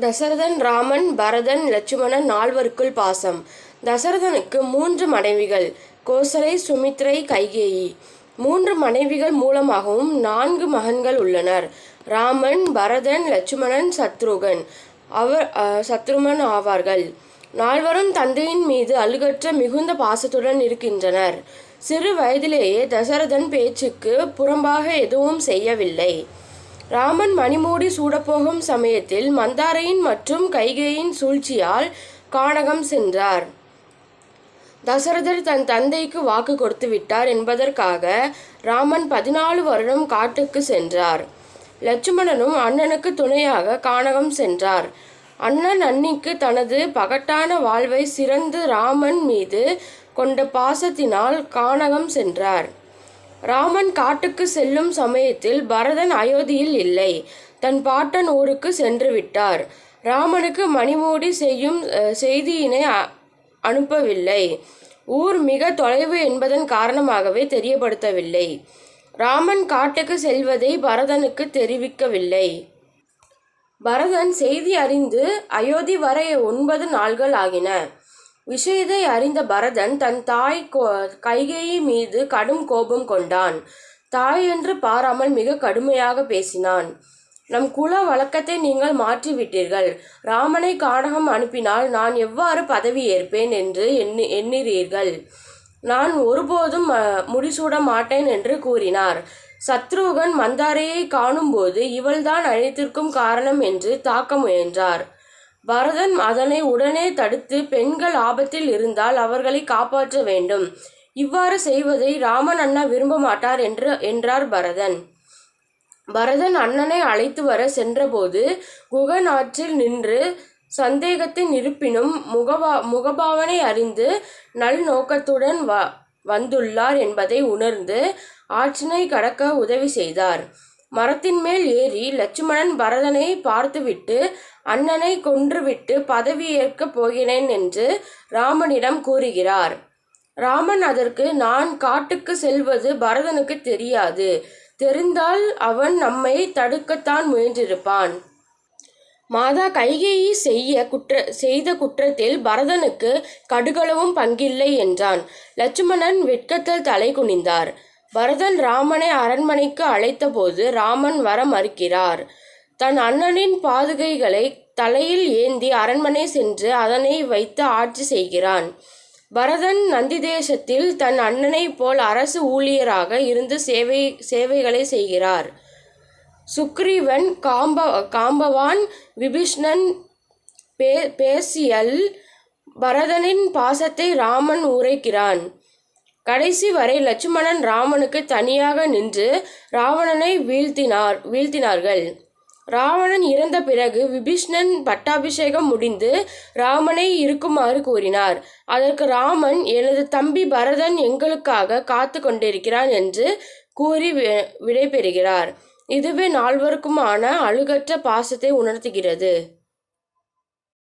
தசரதன் ராமன் பரதன் லட்சுமணன் நால்வருக்குள் பாசம். தசரதனுக்கு மூன்று மனைவிகள் கோசலை சுமித்ரை கைகேயி. மூன்று மனைவிகள் மூலமாகவும் நான்கு மகன்கள் உள்ளனர். ராமன் பரதன் லட்சுமணன் சத்ருகன் அவர் சத்ருமன் ஆவார்கள். நால்வரும் தந்தையின் மீது அழுகற்ற மிகுந்த பாசத்துடன் இருக்கின்றனர். சிறு வயதிலேயே தசரதன் பேச்சுக்கு புறம்பாக எதுவும் செய்யவில்லை. ராமன் மணிமூடி சூடப்போகும் சமயத்தில் மந்தாரையின் மற்றும் கைகையின் சூழ்ச்சியால் கானகம் சென்றார். தசரதர் தன் தந்தைக்கு வாக்கு கொடுத்து விட்டார் என்பதற்காக ராமன் பதினாலு வருடம் காட்டுக்கு சென்றார். லட்சுமணனும் அண்ணனுக்கு துணையாக கானகம் சென்றார். அண்ணன் அன்னிக்கு தனது பகட்டான வாழ்வை சிறந்து ராமன் மீது கொண்ட பாசத்தினால் கானகம் சென்றார். ராமன் காட்டுக்கு செல்லும் சமயத்தில் பரதன் அயோத்தியில் இல்லை. தன் பாட்டன் ஊருக்கு சென்று விட்டார். ராமனுக்கு மணிமூடி செய்யும் செய்தியினை அ- அனுப்பவில்லை. ஊர் மிக தொலைவு என்பதன் காரணமாகவே தெரியப்படுத்தவில்லை. ராமன் காட்டுக்கு செல்வதை பரதனுக்கு தெரிவிக்கவில்லை. பரதன் செய்தி அறிந்து அயோத்தி வர ஒன்பது நாள்கள் ஆகின. விஷயத்தை அறிந்த பரதன் தன் தாய் கோ- கைகேயி மீது கடும் கோபம் கொண்டான். தாய் என்று பாராமல் மிக கடுமையாக பேசினான். நம் குல வழக்கத்தை நீங்கள் மாற்றிவிட்டீர்கள். ராமனை காடகம் அனுப்பினால் நான் எவ்வாறு பதவி ஏற்பேன் என்று எண்ணி எண்ணிறீர்கள். நான் ஒருபோதும் முடிசூட மாட்டேன் என்று கூறினார். சத்ருகன் மந்தாரையை காணும்போது இவள்தான் அனைத்திற்கும் காரணம் என்று தாக்க முயன்றார். பரதன் அதனை உடனே தடுத்து பெண்கள் ஆபத்தில் இருந்தால் அவர்களை காப்பாற்ற வேண்டும். இவ்வாறு செய்வதை ராமன் அண்ணா விரும்ப மாட்டார் என்று என்றார் பரதன். பரதன் அண்ணனை அழைத்து வர சென்றபோது குகன் ஆற்றில் நின்று சந்தேகத்தின் இருப்பினும் முகபா முகபாவனை அறிந்து நல் நோக்கத்துடன் வ வந்துள்ளார் என்பதை உணர்ந்து ஆற்றினை கடக்க உதவி செய்தார். மரத்தின் மேல் ஏறி லட்சுமணன் பரதனை பார்த்துவிட்டு அண்ணனை கொன்றுவிட்டு பதவி ஏற்கப் போகிறேன் என்று ராமனிடம் கூறுகிறார். ராமன் அதற்கு நான் காட்டுக்கு செல்வது பரதனுக்கு தெரியாது. தெரிந்தால் அவன் நம்மை தடுக்கத்தான் முயன்றிருப்பான். மாதா கைகேயி செய்ய குற்ற செய்த குற்றத்தில் பரதனுக்கு கடுகளவும் பங்கில்லை என்றான். லட்சுமணன் வெட்கத்தில் தலை குனிந்தார். பரதன் ராமனை அரண்மனைக்கு அழைத்தபோது ராமன் வர மறுக்கிறார். தன் அண்ணனின் பாதுகைகளை தலையில் ஏந்தி அரண்மனை சென்று அதனை வைத்து ஆட்சி செய்கிறான். பரதன் நந்திதேசத்தில் தன் அண்ணனைப் போல் அரசு ஊழியராக இருந்து சேவை சேவைகளை செய்கிறார். சுக்ரீவன் காம்ப காம்பவான் விபீஷ்ணன் பே பேசியல் பரதனின் பாசத்தை ராமன் உரைக்கிறான். கடைசி வரை லட்சுமணன் ராமனுக்கு தனியாக நின்று ராவணனை வீழ்த்தினார் வீழ்த்தினார்கள். ராவணன் இறந்த பிறகு விபீஷ்ணன் பட்டாபிஷேகம் முடிந்து ராமனை இருக்குமாறு கூறினார். அதற்கு ராமன் எனது தம்பி பரதன் எங்களுக்காக காத்து கொண்டிருக்கிறான் என்று கூறி வி- விடைபெறுகிறார். இதுவே நால்வருக்குமான அழுகற்ற பாசத்தை உணர்த்துகிறது.